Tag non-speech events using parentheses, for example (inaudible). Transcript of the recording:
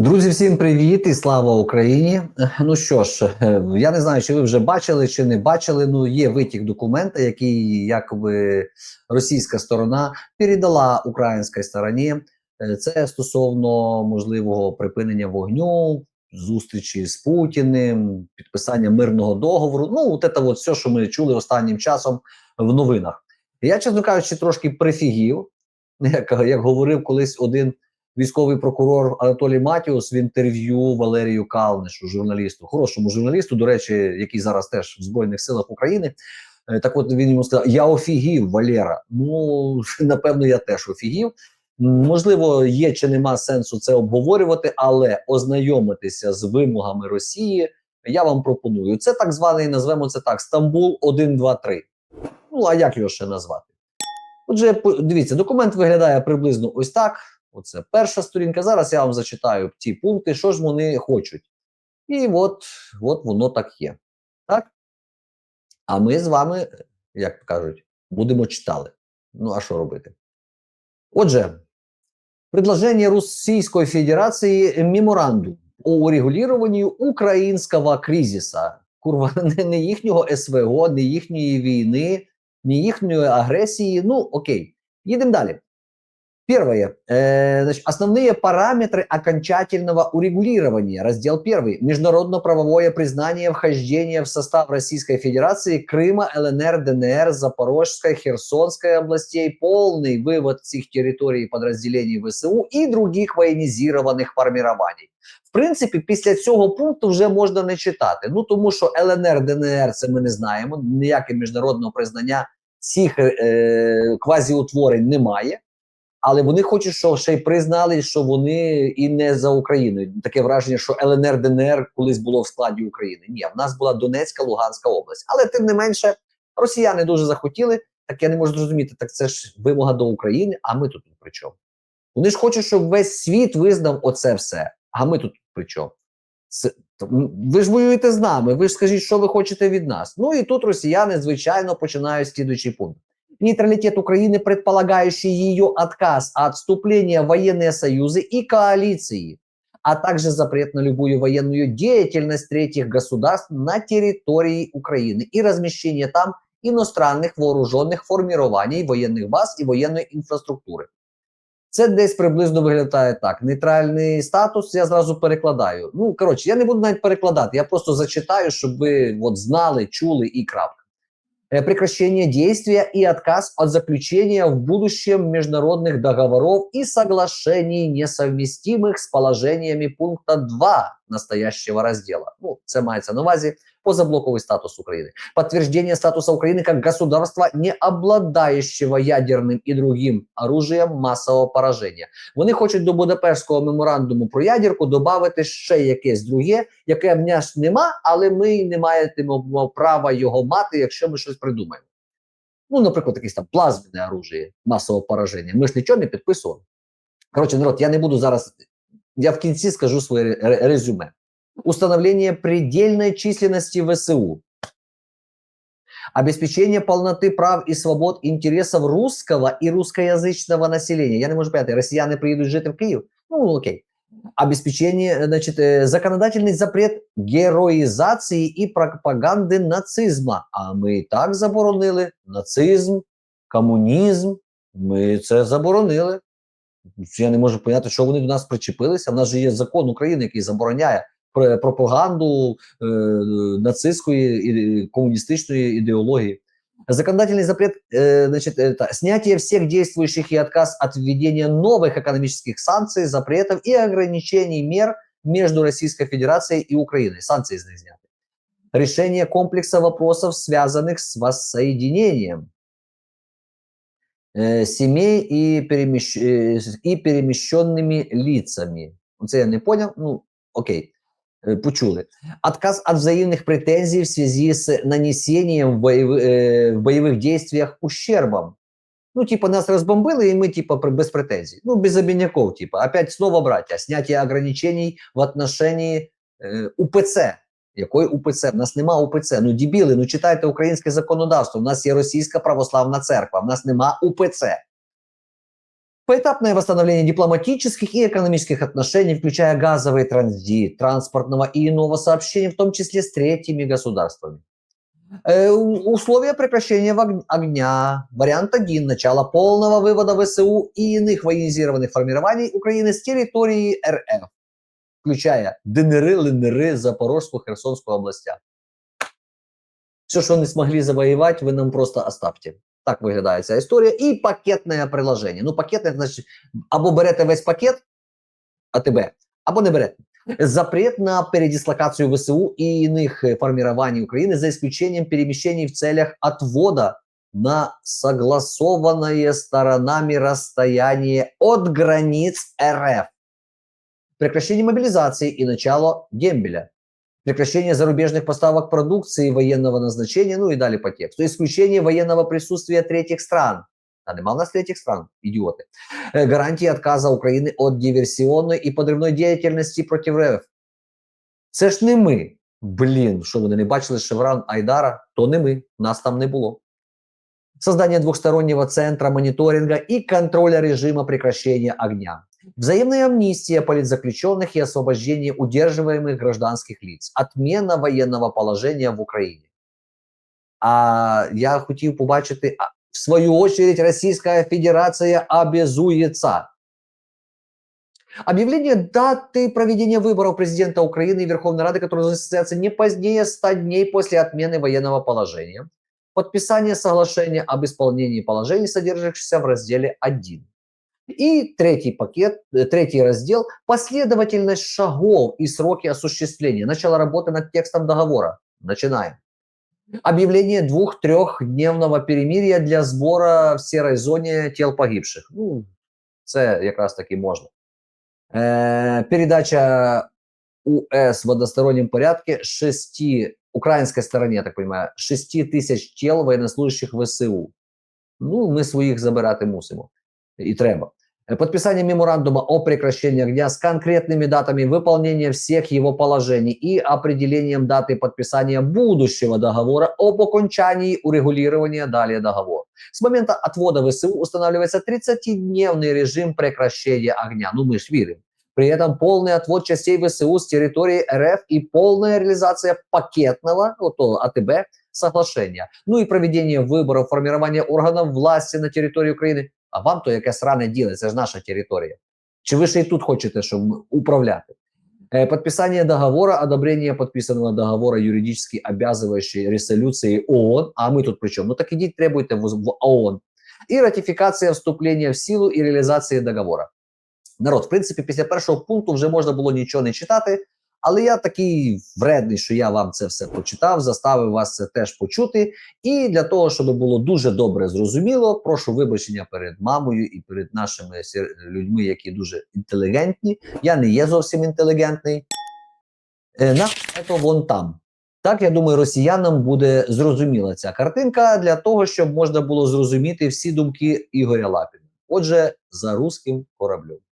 Друзі, всім привіт і слава Україні. Ну що ж, е, я не знаю, чи ви вже бачили чи не бачили. Ну є витік документа, який якби російська сторона передала українській стороні. Е, Це стосовно можливого припинення вогню, зустрічі з Путіним, підписання мирного договору. Ну, от це от все, що ми чули останнім часом в новинах. Я, чесно кажучи, трошки прифігів, (laughs) як, як говорив колись один військовий прокурор Анатолій Матіус в інтерв'ю Валерію Калнишу, журналісту, хорошому журналісту, до речі, який зараз теж в Збройних силах України. Е, Так от він йому сказав: Я офігів, Валера. Ну (laughs) напевно, я теж офігів. Можливо, є чи нема сенсу це обговорювати, але ознайомитися з вимогами Росії я вам пропоную. Це так званий, назвемо це так: Стамбул 1, 2, 3. Ну а як його ще назвати? Отже, дивіться, документ виглядає приблизно ось так. Оце перша сторінка. Зараз я вам зачитаю ті пункти, що ж вони хочуть. І от, от воно так є. Так? А ми з вами, як кажуть, будемо читали. Ну, а що робити? Отже, предложение Российской Федерации меморандум о урегулировании українського кризиса. Курва, (laughs) не, не їхнього СВО, не їхньої війни, не їхньої агресії. Ну, окей. Їдемо далі. Первое. Э, значит, основные параметры окончательного урегулирования. Раздел первый. Международно-правовое признание вхождения в состав Российской Федерации Крыма, ЛНР, ДНР, Запорожской, Херсонской областей, полный вывод всех территорий и подразделений ВСУ и других воєнізованих формирований. В принципі, після цього пункту вже можна не читати. Ну тому що ЛНР, ДНР, це ми не знаємо. Ніяке міжнародного признання цих е, квазіутворень немає. Але вони хочуть, щоб ще й признали, що вони і не за Україною. Таке враження, що ЛНР ДНР колись було в складі України. Ні, в нас була Донецька, Луганська область. Але тим не менше, росіяни дуже захотіли. Так я не можу зрозуміти. Так це ж вимога до України. А ми тут при чому? Вони ж хочуть, щоб весь світ визнав оце все. А ми тут при чому? Це- ви ж воюєте з нами. Ви ж скажіть, що ви хочете від нас. Ну і тут росіяни, звичайно, починають слідуючий пункт нейтралитет Украины, предполагающий ее отказ от вступления в военные союзы и коалиции, а также запрет на любую военную деятельность третьих государств на территории Украины и размещение там иностранных вооруженных формирований, военных баз и военной інфраструктури. Це десь приблизно виглядає так. Нейтральний статус я зразу перекладаю. Ну, коротше, я не буду навіть перекладати, я просто зачитаю, щоб ви от знали, чули і крапка э, Прекращение действия и отказ от заключения в будущем международных договоров и соглашений, несовместимых с положениями пункта 2 настоящего раздела. Ну, це мається на увазі позаблоковий статус України. Подтверждение статуса Украины как государства, не обладающего ядерным и другим оружием массового поражения. Вони хочуть до Будапештського меморандуму про ядерку додати ще якесь друге, яке в нас нема, але ми не маємо права його мати, якщо ми щось придумаємо. Ну, наприклад, якесь там плазменне оружие масового пораження. Ми ж нічого не підписували. Коротше, народ, я не буду зараз. Я в кінці скажу своє резюме. Установление предельной численности ВСУ. Обеспечение полноты прав и свобод интересов русского и русскоязычного населения. Я не можу понять, росіяни приїдуть жити в Київ? Ну, окей. Обеспечение, значит, э, законодательный запрет героїзації і пропаганди нацизма. А ми і так заборонили нацизм, комунізм. Ми це заборонили. Я не можу поняти, що вони до нас причепилися. У нас же є закон України, який забороняє пр- пропаганду е, нацистської і комуністичної ідеології. Законодательный запрет, э, значит, это снятие всех действующих и отказ от введения новых экономических санкций, запретов и ограничений мер между Российской Федерацией и Украиной. Санкции из них сняты. Решение комплекса вопросов, связанных с воссоединением э, семей и, перемещ... э, с- и перемещенными лицами. Це я не понял. Ну, окей. Э, Почули. Отказ от взаимных претензий в связи с нанесением в, боевы- э, в боевых действиях ущербом. Ну, типа, нас разбомбили, и мы, типа, при- без претензий. Ну, без обиняков, типа. Опять снова, братья, снятие ограничений в отношении э, УПЦ. Якої УПЦ? В нас нема УПЦ. Ну, дебіли, ну читайте українське законодавство. У нас є Російська православна церква, в нас нема УПЦ. Поэтапное восстановление дипломатических и экономических отношений, включая газовый транзит, транспортного и иного сообщения, в том числе с третьими государствами. Э, условия прекращения огня. Вариант 1. Начало полного вывода ВСУ и иных военизированных формирований Украины с территории РФ, включая ДНР, ЛНР, Запорожскую, Херсонскую областях. Все, що не змогли завоювати, ви нам просто оставте. Так виглядає ця історія. І пакетне приложення. Ну, пакетне, значить, або берете весь пакет АТБ, або не берете. (laughs) Запрет на передислокацию ВСУ и иных э, формирований Украины за исключением перемещений в целях отвода на согласованное сторонами расстояние от границ РФ. Прекращение мобилизации и начало дембеля. Прекращение зарубежных поставок продукции военного назначения, ну и далее по тексту. Исключение военного присутствия третьих стран. А нема у нас третьих стран, идиоты. Э, гарантии отказа України від диверсіонної і подрivної діяльності проти РФ. Це ж не ми. Блін, що вони не бачили Шевран Айдара, то не ми, нас там не було. Создание двухстороннего центра мониторинга и контроля режима прекращения огня. Взаимная амнистия политзаключенных и освобождение удерживаемых гражданских лиц. Отмена военного положения в Україні. А я хотів побачити, а, в свою очередь, Российская Федерация обязуется Объявление даты проведения выборов президента Украины и Верховной Рады, которые должны состояться не позднее 100 дней после отмены военного положения. Подписание соглашения об исполнении положений, содержащихся в разделе 1. И третий пакет, э, третий раздел – последовательность шагов и сроки осуществления. Начало работы над текстом договора. Начинаем. Объявление двух-трехдневного перемирия для сбора в серой зоне тел погибших. Ну, це якраз таки можна. Э, передача УС в одностороннем порядке шести, украинской стороне, я так понимаю, 6 тисяч тіл военнослужащих ВСУ. Ну, ми своїх забирати мусимо. І треба. Подписание меморандума о прекращении огня с конкретными датами выполнения всех его положений и определением даты подписания будущего договора об окончании урегулирования далее договора. С момента отвода ВСУ устанавливается 30-дневный режим прекращения огня. Ну, мы ж верим. При этом полный отвод частей ВСУ с территории РФ и полная реализация пакетного, вот АТБ, соглашения. Ну и проведение выборов, формирование органов власти на территории Украины. А вам то яке сране діло, це ж наша територія. Чи ви ще й тут хочете, щоб управляти? Э, Подписание договора, одобрение подписанного договора юридически обязывающей резолюции ООН, а мы тут при чем? Ну так идите требуйте в, в ООН. И ратификация вступления в силу і реалізації договора. Народ, в принципі, після першого пункту вже можна було нічого не читати, але я такий вредний, що я вам це все почитав, заставив вас це теж почути. І для того, щоб було дуже добре зрозуміло, прошу вибачення перед мамою і перед нашими людьми, які дуже інтелігентні. Я не є зовсім інтелігентний. Е, На це вон там. Так, я думаю, росіянам буде зрозуміла ця картинка для того, щоб можна було зрозуміти всі думки Ігоря Лапіна. Отже, за руським кораблем.